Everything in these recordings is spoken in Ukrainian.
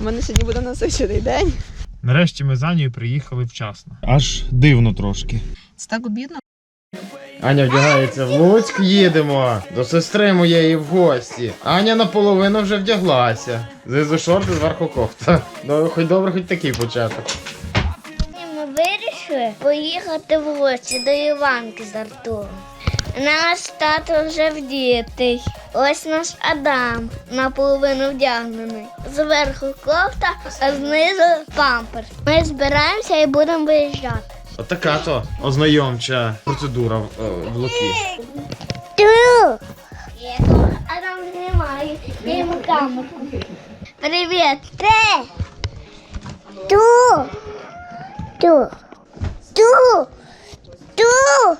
У мене сьогодні буде насичений день. Нарешті ми за Анією приїхали вчасно. Аж дивно трошки. Це так обідно. Аня вдягається в Луцьк, їдемо до сестри моєї в гості. Аня наполовину вже вдяглася. Знизу шорти, зверху кофта. Ну, хоч добре, хоч такий початок. Ми вирішили поїхати в гості до Іванки з Артуром. Наш тато вже вдітий. Ось наш Адам наполовину вдягнений. Зверху кофта, а знизу памперс. Ми збираємося і будемо виїжджати. Отака то ознайомча процедура в, е, в Луки. Адам знімає. Я йому камеру. Привіт! Те! Ту! Ту! Ту! Ту!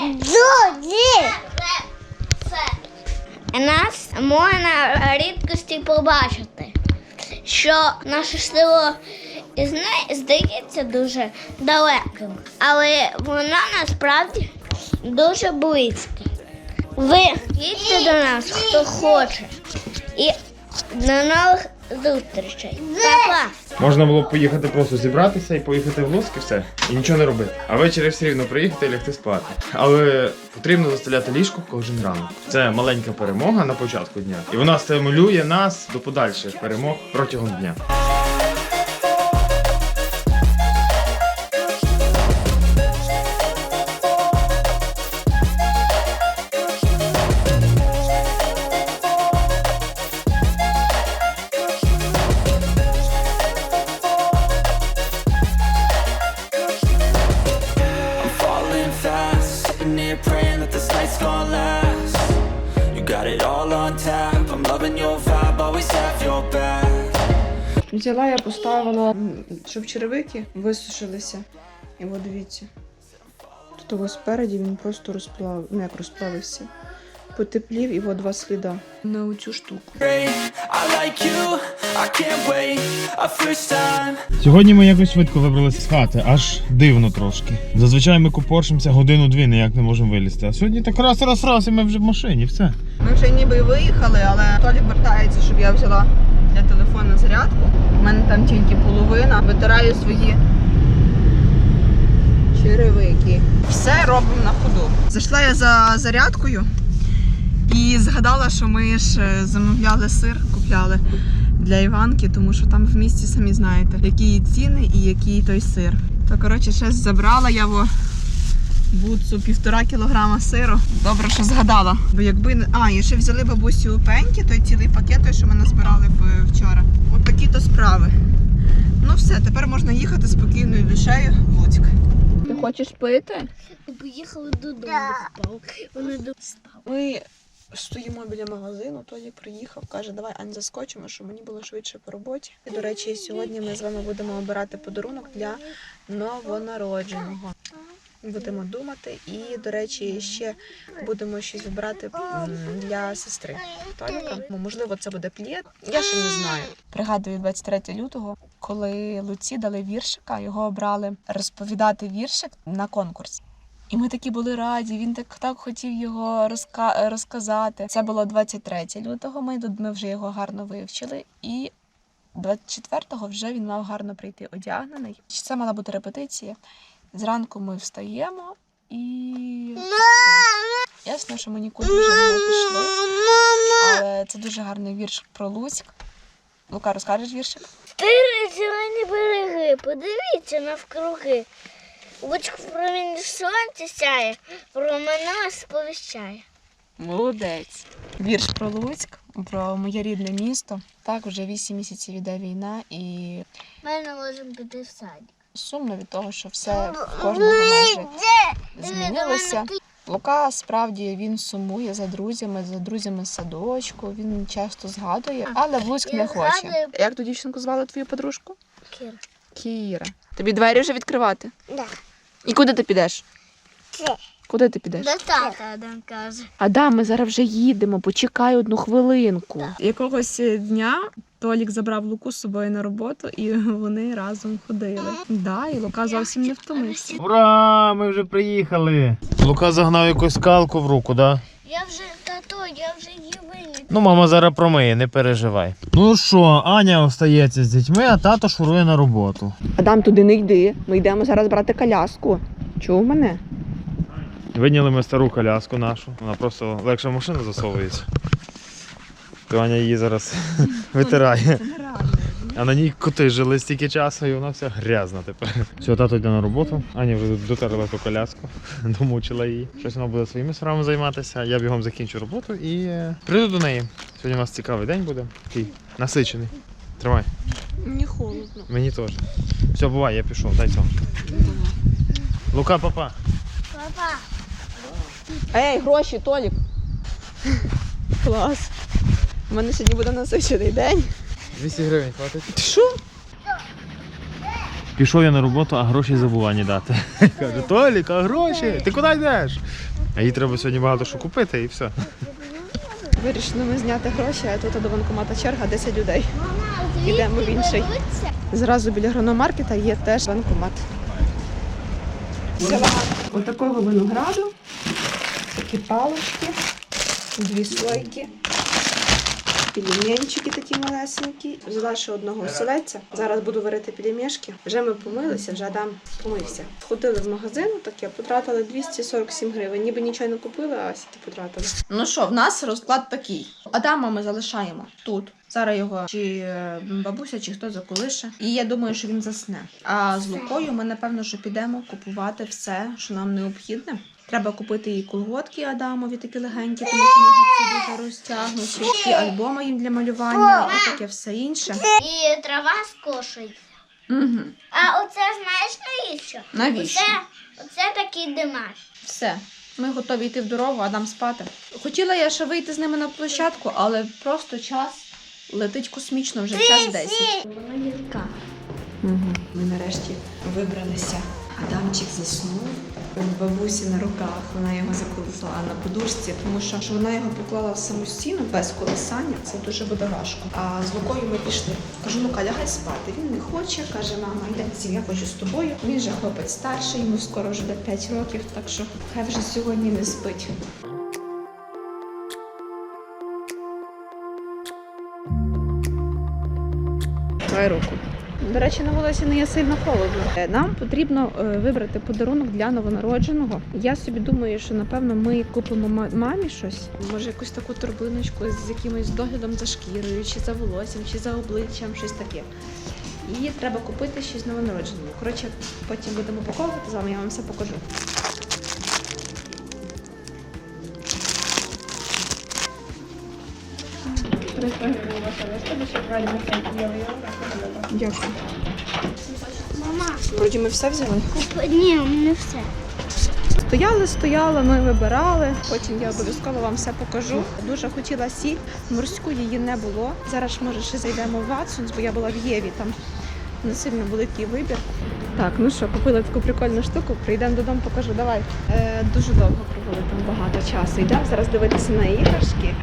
Джоді! Нас можна рідкості побачити, що наше село здається дуже далеким, але воно насправді дуже близьке. Ви їдьте до нас, хто хоче. І до нових зустрічей. Па-па! Можна було поїхати просто зібратися і поїхати в Луцьк і все. І нічого не робити. А ввечері все рівно приїхати і лягти спати. Але потрібно заставляти ліжко кожен ранок. Це маленька перемога на початку дня. І вона стимулює нас до подальших перемог протягом дня. Gonna last. You got it all on tap, I'm loving your vibe, always have your back. Взяла я поставила, щоб черевики висушилися. І от дивіться. Тут його спереді він просто розплав, ну як розплавився. Потеплів і от два сліда. На оцю штуку. Wait, a first time. Сьогодні ми якось швидко вибралися з хати, аж дивно трошки. Зазвичай ми купоршимося годину-дві, ніяк не можемо вилізти. А сьогодні так раз, раз, раз, і ми вже в машині, все. Ми вже ніби і виїхали, але Толік вертається, щоб я взяла для телефону зарядку. У мене там тільки половина. Витираю свої черевики. Все робимо на ходу. Зайшла я за зарядкою і згадала, що ми ж е, замовляли сир, купляли для Іванки, тому що там в місті самі знаєте, які ціни і який той сир. То коротше, ще забрала я його буцу півтора кілограма сиру. Добре, що згадала. Бо якби не. А, і ще взяли бабусю пеньки, той цілий пакет, той, що ми назбирали вчора. От такі то справи. Ну все, тепер можна їхати спокійною душею в Луцьк. Ти хочеш пити? Поїхали додому. Спав. Вони до спав. Ми стоїмо біля магазину, Толік приїхав, каже, давай Ань заскочимо, щоб мені було швидше по роботі. І, до речі, сьогодні ми з вами будемо обирати подарунок для новонародженого. Будемо думати, і, до речі, ще будемо щось обирати м, для сестри Толіка. Ну, Можливо, це буде плід. Я ще не знаю. Пригадую 23 лютого, коли Луці дали віршика, його обрали розповідати віршик на конкурс. І ми такі були раді. Він так так хотів його розка- розказати. Це було 23 лютого. Ми ми вже його гарно вивчили. І 24-го вже він мав гарно прийти одягнений. Це мала бути репетиція. Зранку ми встаємо і ясно, що ми нікуди вже не пішли. Але це дуже гарний вірш про Луцьк. Лука, розкажеш віршик? зелені береги, подивіться навкруги. Луч в промінь сонця сяє, про мене сповіщає. Молодець. Вірш про Луцьк, про моє рідне місто. Так, вже 8 місяців іде війна, і Ми не можемо піти в садик. сумно від того, що все в кожного майже змінилося. Лука справді він сумує за друзями, за друзями садочку. Він часто згадує, але в Луцьк не хоче. Як ту дівчинку звали твою подружку? Кіра. Кіра. Тобі двері вже відкривати. Да. І куди ти підеш? Куди ти підеш? До тата Адам каже. Адам, ми зараз вже їдемо, почекай одну хвилинку. Якогось дня Толік забрав Луку з собою на роботу, і вони разом ходили. Да, і Лука зовсім не втомився. Ура! Ми вже приїхали. Лука загнав якусь скалку в руку, да? Я вже тато, я вже виніс. Ну, мама зараз промиє, не переживай. Ну що, Аня остається з дітьми, а тато шурує на роботу. Адам, туди не йди. Ми йдемо зараз брати коляску. Чув мене? Виняли ми стару коляску нашу. Вона просто легше в машину засовується. То Аня її зараз витирає. А на ній коти жили стільки часу і вона вся грязна тепер. Все, тато йде на роботу. Аня вже дотерла ту коляску, домучила її. Щось вона буде своїми справами займатися. Я бігом закінчу роботу і е, прийду до неї. Сьогодні у нас цікавий день буде. Такий насичений. Тримай. Мені холодно. Мені теж. Все, бувай, я пішов, дай цього. Лука, папа. Папа, Ей, гроші, Толік. Клас. У мене сьогодні буде насичений день. 200 гривень хватить. Ти що? Пішов я на роботу, а гроші забув Ані дати. Каже, Толік, а гроші? Ти куди йдеш? А їй треба сьогодні багато що купити і все. Вирішили ми зняти гроші, а тут до банкомата черга 10 людей. Ідемо в інший. Зразу біля грономаркета є теж банкомат. Взяла отакого винограду, такі палочки, дві слойки, пельменчики такі малесенькі. Взяла ще одного оселедця. Зараз буду варити пельмешки. Вже ми помилися, вже Адам помився. Сходили в магазин, таке, потратили 247 гривень. Ніби нічого не купили, а сіти потратили. Ну що, в нас розклад такий. Адама ми залишаємо тут. Зараз його чи е, бабуся, чи хто заколише. І я думаю, що він засне. А з Лукою ми, напевно, що підемо купувати все, що нам необхідне. Треба купити і колготки Адамові такі легенькі, тому що нього всі дуже розтягнуті, і альбоми їм для малювання, і таке все інше. І трава скошується. Угу. А оце знаєш навіщо? Навіщо? Оце, оце такий димаш. Все. Ми готові йти в дорогу, Адам спати. Хотіла я ще вийти з ними на площадку, але просто час летить космічно, вже час 10. Вона гірка. Угу. Ми нарешті вибралися. Адамчик заснув бабусі на руках. Вона його заколисала на подушці, тому що, що вона його поклала стіну без колисання. Це дуже буде важко. А з Лукою ми пішли. Кажу, Лука, лягай спати. Він не хоче. каже, мама, йде сім, я хочу з тобою. Він же хлопець старший, йому скоро вже 5 років, так що хай вже сьогодні не спить. Руку. До речі, на вулиці не є сильно холодно. Е, Нам потрібно е, вибрати подарунок для новонародженого. Я собі думаю, що напевно ми купимо мамі щось. Може, якусь таку торбиночку з якимось доглядом за шкірою, чи за волоссям, чи за обличчям, щось таке. І треба купити щось новонародженому. Коротше, потім будемо упаковувати з вами, я вам все покажу. Дякую. Мама, Вроді ми все взяли. ні, не все. Стояли, стояли, ми вибирали. Потім я обов'язково вам все покажу. Дуже хотіла сіль, морську її не було. Зараз може ще зайдемо в Ватсонс, бо я була в Єві, там не сильно великий вибір. Так, ну що, купила таку прикольну штуку, прийдемо додому, покажу. Давай. Е, дуже довго провели там багато часу. Йдемо зараз дивитися на іграшки.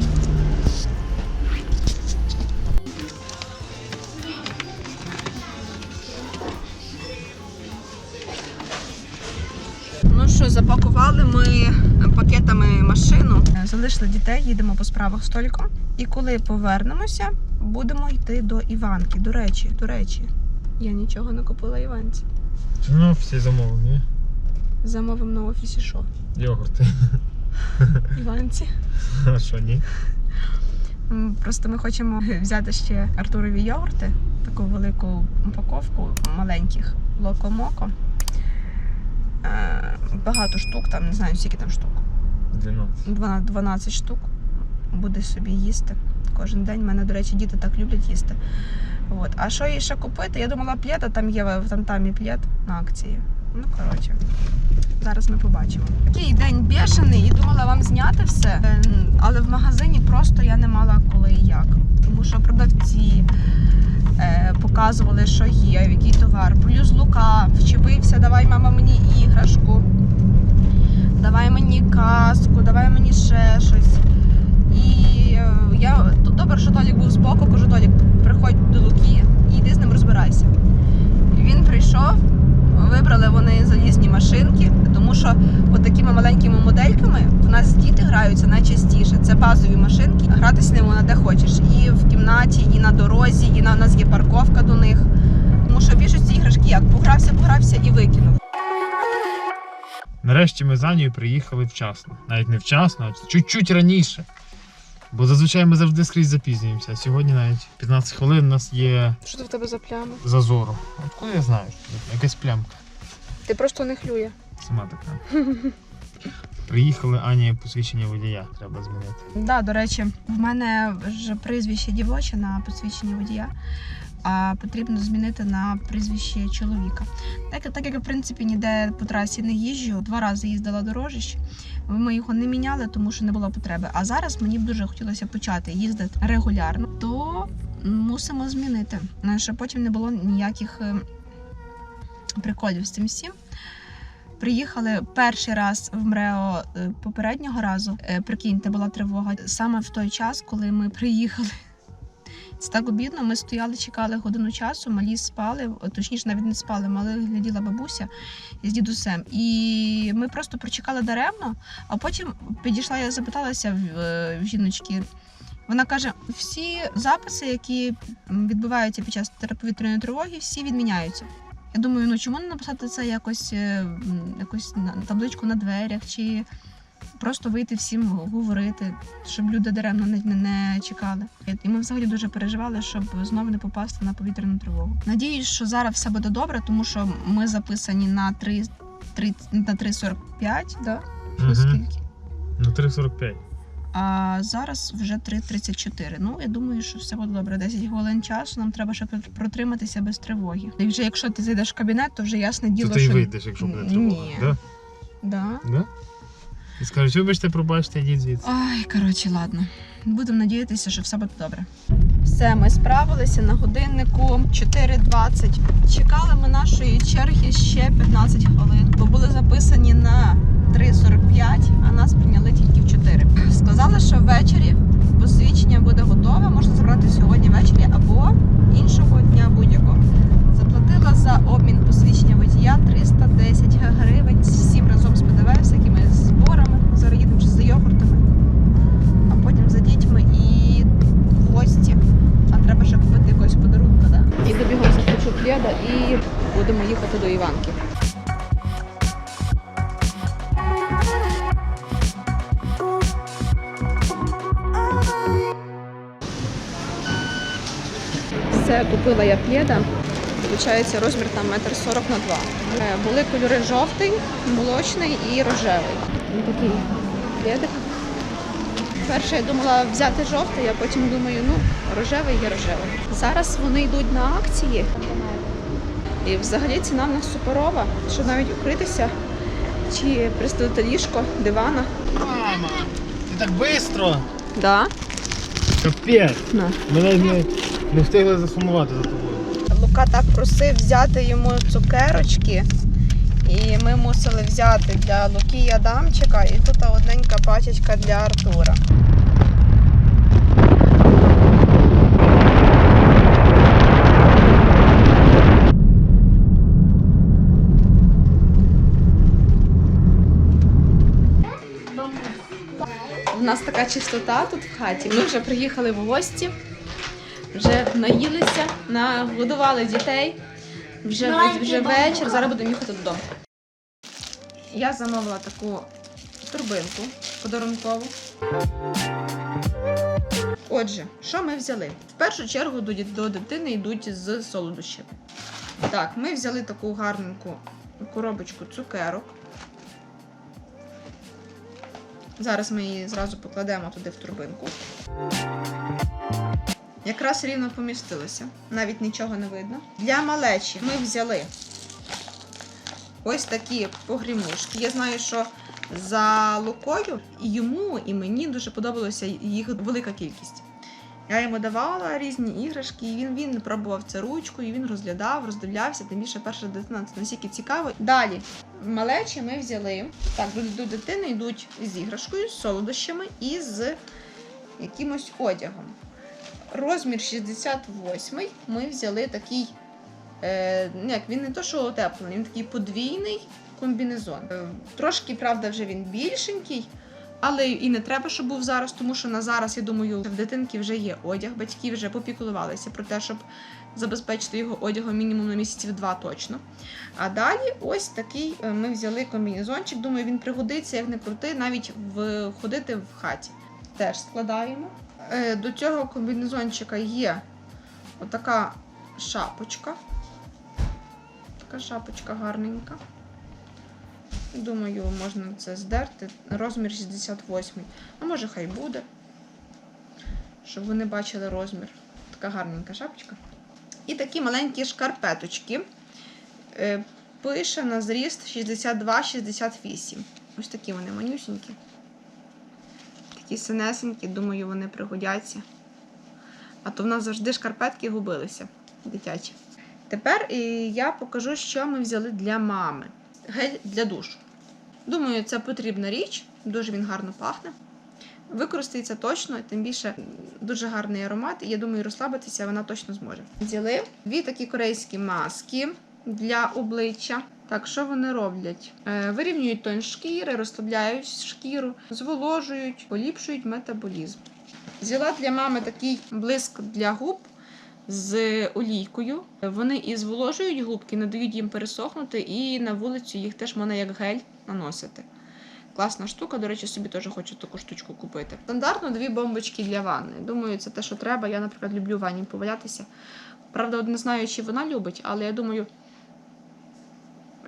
Що, запакували ми пакетами машину. Залишили дітей, їдемо по справах з І коли повернемося, будемо йти до Іванки. До речі, до речі, я нічого не купила Іванці. Ну, всі замовлені. Замовимо на офісі що? Йогурти. Іванці. А що ні? Просто ми хочемо взяти ще Артурові йогурти, таку велику упаковку маленьких локомоко. Багато штук, там не знаю, скільки там штук. 12. 12 12 штук буде собі їсти кожен день. Мене, до речі, діти так люблять їсти. От. А що їй ще купити? Я думала, плед, а там є в тамтамі плед на акції. Ну, коротше, зараз ми побачимо. Такий день бешений і думала вам зняти все, Е, але в магазині просто я не мала коли і як. Тому що продавці е, показували, що є, який товар. Плюс Лука вчепився, давай мама мені іграшку давай мені каску, давай мені ще щось. І е, я добре, що Толік був збоку, кажу, Толік, приходь до Луки і йди з ним розбирайся. Він прийшов, вибрали вони залізні машинки, тому що от такими маленькими модельками в нас діти граються найчастіше. Це базові машинки. Гратися ними на де хочеш. І в кімнаті, і на дорозі, і на у нас є парковка до них. Тому що більшості іграшки як погрався, погрався і викинув. Нарешті ми за нею приїхали вчасно. Навіть не вчасно, а чуть-чуть раніше. Бо зазвичай ми завжди скрізь запізнюємося. Сьогодні навіть 15 хвилин у нас є Що це в тебе за плями? зазору. Откуда я знаю? що це? Якась плямка. Ти просто не хлює. Сама така. Приїхали Ані посвідчення водія, треба змінити. Да, до речі, в мене вже прізвище дівоче на посвідченні водія, а потрібно змінити на прізвище чоловіка. Так, так як в принципі ніде по трасі не їжджу, два рази їздила до Рожищ, ми його не міняли, тому що не було потреби. А зараз мені б дуже хотілося почати їздити регулярно, то мусимо змінити, е, щоб потім не було ніяких е, приколів з цим всім. Приїхали перший раз в МРЕО е, попереднього разу. Е, Прикиньте, була тривога саме в той час, коли ми приїхали. Це так обідно. Ми стояли, чекали годину часу, малі спали, точніше, навіть не спали, мали гляділа бабуся з дідусем. І ми просто прочекали даремно, а потім підійшла, я запиталася в, е, в жіночки. Вона каже: всі записи, які відбуваються під час повітряної тривоги, всі відміняються. Я думаю, ну чому не написати це якось, е, якось на табличку на дверях, чи просто вийти всім говорити, щоб люди даремно не, не, не чекали. І ми взагалі дуже переживали, щоб знову не попасти на повітряну тривогу. Надіюсь, що зараз все буде добре, тому що ми записані на 3, 3, на 3.45, да? Скільки? Ну 3.45. А зараз вже 3.34. Ну, я думаю, що все буде добре. 10 хвилин часу нам треба ще протриматися без тривоги. І вже якщо ти зайдеш в кабінет, то вже ясне діло, То ти й вийдеш, якщо буде тривога. Ні. Да? Да. Да? І скажуть, вибачте, пробачте, йдіть звідси. Ай, коротше, ладно. Будемо надіятися, що все буде добре. Все, ми справилися на годиннику 4.20. Чекали ми нашої черги ще 15 хвилин, бо були записані на 3.45, Все, купила я пледа. Получається розмір там метр сорок на два. Е, Були кольори жовтий, молочний і рожевий. Такий пледик. Перше я думала взяти жовтий, а потім думаю, ну, рожевий є рожевий. Зараз вони йдуть на акції. І взагалі ціна в нас суперова, що навіть укритися чи пристелити ліжко, дивана. Мама, ти так швидко! Да? Капець! На. Не, встигли засумувати за тобою. Лука так просив взяти йому цукерочки. І ми мусили взяти для Луки і Адамчика, і тут одненька пачечка для Артура. У нас така чистота тут в хаті. Ми вже приїхали в гості, вже наїлися, нагодували дітей. Вже, вже вечір, зараз будемо їхати додому. Я замовила таку турбинку подарункову. Отже, що ми взяли? В першу чергу до, до дитини йдуть з солодощами. Так, ми взяли таку гарненьку коробочку цукерок. Зараз ми її зразу покладемо туди в турбинку. Якраз рівно помістилося, навіть нічого не видно. Для малечі ми взяли ось такі погрімушки. Я знаю, що за лукою і йому, і мені дуже подобалося їх велика кількість. Я йому давала різні іграшки, і він, він пробував це ручкою, він розглядав, роздивлявся. Тим більше перша дитина це настільки цікаво. Далі малечі ми взяли. Так, до дитини йдуть з іграшкою, з солодощами і з якимось одягом. Розмір 68 ми взяли такий Е, ну, як, він не то, що утеплений, він такий подвійний комбінезон. Е, трошки, правда, вже він більшенький. Але і не треба, щоб був зараз, тому що на зараз, я думаю, в дитинки вже є одяг. Батьки вже попіклувалися про те, щоб забезпечити його одягом мінімум на місяців два точно. А далі ось такий е, ми взяли комбінезончик. Думаю, він пригодиться, як не крути, навіть в ходити в хаті. Теж складаємо. Е, До цього комбінезончика є отака шапочка. Така шапочка гарненька. Думаю, можна це здерти. Розмір 68. А може хай буде. Щоб ви не бачили розмір. Така гарненька шапочка. І такі маленькі шкарпеточки. Е, Пише на зріст 62-68. Ось такі вони манюсінькі. Такі синесенькі, думаю, вони пригодяться. А то в нас завжди шкарпетки губилися дитячі. Тепер я покажу, що ми взяли для мами. Гель для душу. Думаю, це потрібна річ, дуже він гарно пахне. Використається точно, тим більше дуже гарний аромат, і я думаю, розслабитися вона точно зможе. Взяли дві такі корейські маски для обличчя. Так, що вони роблять? Е, вирівнюють тон шкіри, розслабляють шкіру, зволожують, поліпшують метаболізм. Взяла для мами такий блиск для губ з олійкою. Вони і зволожують губки, не дають їм пересохнути, і на вулицю їх теж можна як гель наносити. Класна штука, до речі, собі теж хочу таку штучку купити. Стандартно дві бомбочки для ванни. Думаю, це те, що треба. Я, наприклад, люблю в ванні повалятися. Правда, не знаю, чи вона любить, але я думаю,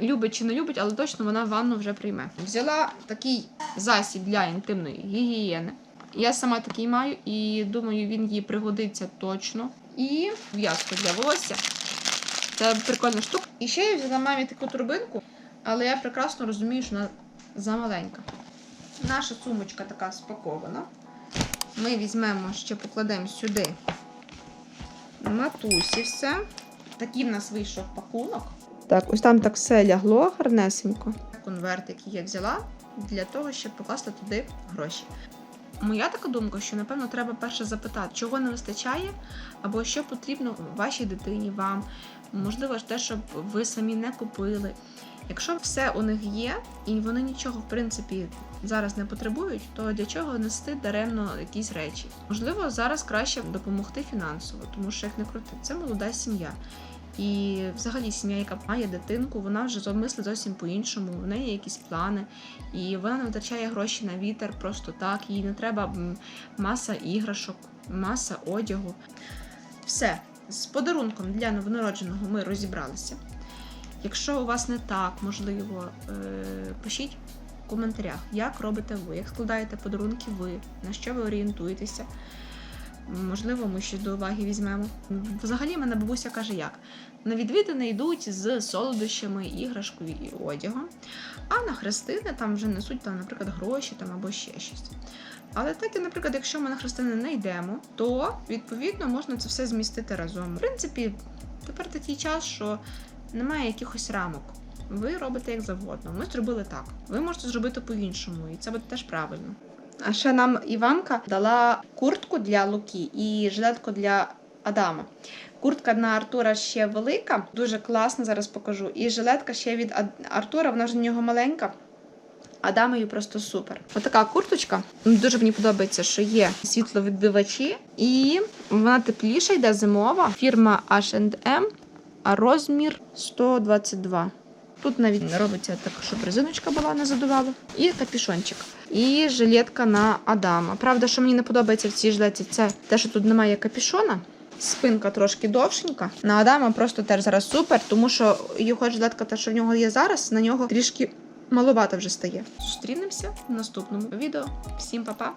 любить чи не любить, але точно вона ванну вже прийме. Взяла такий засіб для інтимної гігієни. Я сама такий маю і думаю, він їй пригодиться точно. І в'язку для волосся. Це прикольна штука. І ще я взяла мамі таку турбинку, але я прекрасно розумію, що вона замаленька. Наша сумочка така спакована. Ми візьмемо ще покладемо сюди матусі все. Такий в нас вийшов пакунок. Так, ось там так все лягло гарнесенько. Конверт, який я взяла, для того, щоб покласти туди гроші. Моя така думка, що напевно треба перше запитати, чого не вистачає, або що потрібно вашій дитині, вам. Можливо, те, щоб ви самі не купили. Якщо все у них є, і вони нічого в принципі зараз не потребують, то для чого нести даремно якісь речі? Можливо, зараз краще допомогти фінансово, тому що як не крути, це молода сім'я. І взагалі сім'я, яка має дитинку, вона вже мислить зовсім по-іншому. В неї є якісь плани, і вона не витрачає гроші на вітер просто так. Їй не треба маса іграшок, маса одягу. Все, з подарунком для новонародженого ми розібралися. Якщо у вас не так, можливо, е, пишіть в коментарях, як робите ви, як складаєте подарунки ви, на що ви орієнтуєтеся. Можливо, ми щось до уваги візьмемо. Взагалі, мене бабуся каже, як на відвідини йдуть з солодощами, іграшкою і одягом, а на хрестини там вже несуть, там, наприклад, гроші там, або ще щось. Але так, і, наприклад, якщо ми на хрестини не йдемо, то відповідно можна це все змістити разом. В принципі, тепер такий час, що немає якихось рамок. Ви робите як завгодно. Ми зробили так. Ви можете зробити по-іншому, і це буде теж правильно. А ще нам Іванка дала куртку для Луки і жилетку для Адама. Куртка на Артура ще велика, дуже класна, зараз покажу. І жилетка ще від Артура, вона ж на нього маленька. Адамою просто супер. Отака курточка. Дуже мені подобається, що є світловідбивачі, і вона тепліша, йде зимова. Фірма H&M, а розмір 122. Тут навіть робиться так, щоб резиночка була, не задувала. І капюшончик. І жилетка на Адама. Правда, що мені не подобається в цій жилеті, це те, що тут немає капюшона. Спинка трошки довшенька. На Адама просто теж зараз супер, тому що його жилетка, та що в нього є зараз, на нього трішки маловато вже стає. Зустрінемося в наступному відео. Всім па-па!